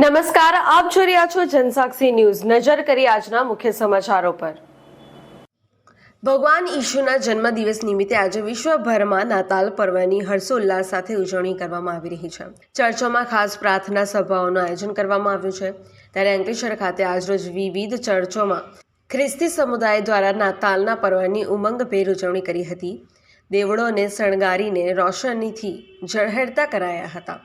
નમસ્કાર, આપ જોઈ રહ્યા છો જનસાક્ષી ન્યૂઝ. નજર કરી આજના મુખ્ય સમાચારો પર. ભગવાન ઈશુના જન્મદિવસ નિમિત્તે આજે વિશ્વભરમાં નાતાલ પર્વની હર્ષોલ્લાસ સાથે ઉજવણી કરવામાં આવી રહી છે. ચર્ચોમાં ખાસ પ્રાર્થના સભાઓનું આયોજન કરવામાં આવ્યું છે. ત્યારે અંકલેશ્વર ખાતે આજરોજ વિવિધ ચર્ચોમાં ખ્રિસ્તી સમુદાય દ્વારા નાતાલના પર્વની ઉમંગભેર ઉજવણી કરી હતી. દેવળોને શણગારીને રોશનીથી ઝળહળતા કરાયા હતા.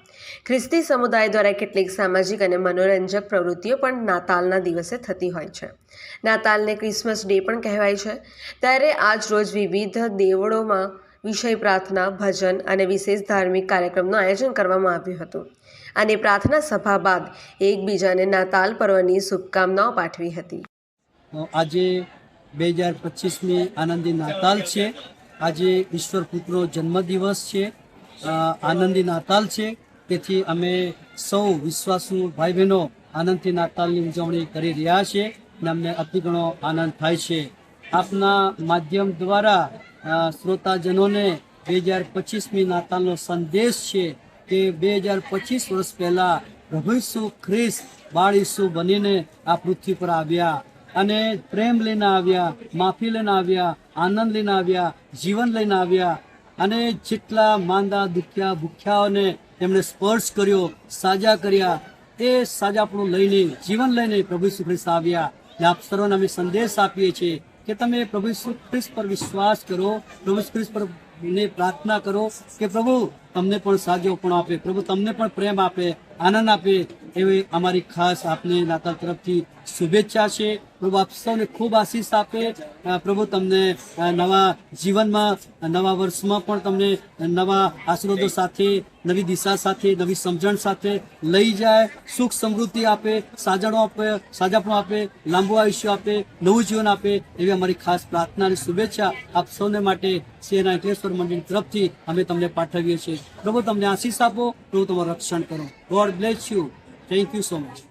ખ્રિસ્તી સમુદાય દ્વારા કેટલીક સામાજિક અને મનોરંજક પ્રવૃત્તિઓ પણ નાતાલના દિવસે થતી હોય છે. નાતાલને ક્રિસમસ ડે પણ કહેવાય છે. ત્યારે આજ રોજ વિવિધ દેવળોમાં વિષય પ્રાર્થના, ભજન અને વિશેષ ધાર્મિક કાર્યક્રમનું આયોજન કરવામાં આવ્યું હતું. અને પ્રાર્થના સભા બાદ એકબીજાને નાતાલ પર્વની શુભકામનાઓ પાઠવી હતી. આજે બે હજાર પચીસમી આનંદી નાતાલ છે. આજે ઈશ્વર પુત્રનો જન્મદિવસ છે આનંદી નાતાલ છે. તેથી અમે સૌ વિશ્વાસુ ભાઈ બહેનો આનંદથી નાતાલની ઉજવણી કરી રહ્યા છે અને અમને અતિ ઘણો આનંદ થાય છે. આપના માધ્યમ દ્વારા શ્રોતાજનોને બે હજાર પચીસમી નાતાલનો સંદેશ છે કે બે હજાર પચીસ વર્ષ પહેલાં પ્રભુ ખ્રિસ્ત બાળ ઈસુ બનીને આ પૃથ્વી પર આવ્યા. અને પ્રેમ લઈને આવ્યા, માફી લઈને આવ્યા, આનંદ લઈને આવ્યા, જીવન લઈને આવ્યા. અને જેટલા માંદા, દુખ્યા, ભૂખ્યાઓને એમણે સ્પર્શ કર્યો, સાજા કર્યા, એ સાજાપણું લઈને, જીવન લઈને પ્રભુ ઈસુ ખ્રિસ્ત આવ્યા. ને આપ સર્વને અમે સંદેશ આપીએ છીએ કે તમે પ્રભુ ઈસુ ખ્રિસ્ત પર વિશ્વાસ કરો, પ્રભુ ખ્રિસ્ત પર ને પ્રાર્થના કરો કે પ્રભુ, તમને પણ સાજો પણ આપે, પ્રભુ, તમને પણ પ્રેમ આપે, આનંદ આપે. એવી અમારી ખાસ આપને નાતાલ તરફથી શુભેચ્છા છે. પ્રભુ આપ સૌને ખૂબ આશીષ આપે. પ્રભુ તમને નવા જીવનમાં નવા વર્ષમાં પણ તમને નવા આશીર્વાદો સાથે, નવી દિશા સાથે, નવી સમજણ સાથે લઈ જાય, સુખ સમૃદ્ધિ આપે, સાજણો આપે, સાજાપણું આપે, લાંબુ આયુષ્ય આપે, નવું જીવન આપે એવી અમારી ખાસ પ્રાર્થના અને શુભેચ્છા આપ સૌને માટે શહેરના અંકલેશ્વર મંદિર તરફથી અમે તમને પાઠવીએ છીએ. પ્રભુ, તમને આશીષ આપો, પ્રભુ, તમારું રક્ષણ કરો. God bless you. Thank you so much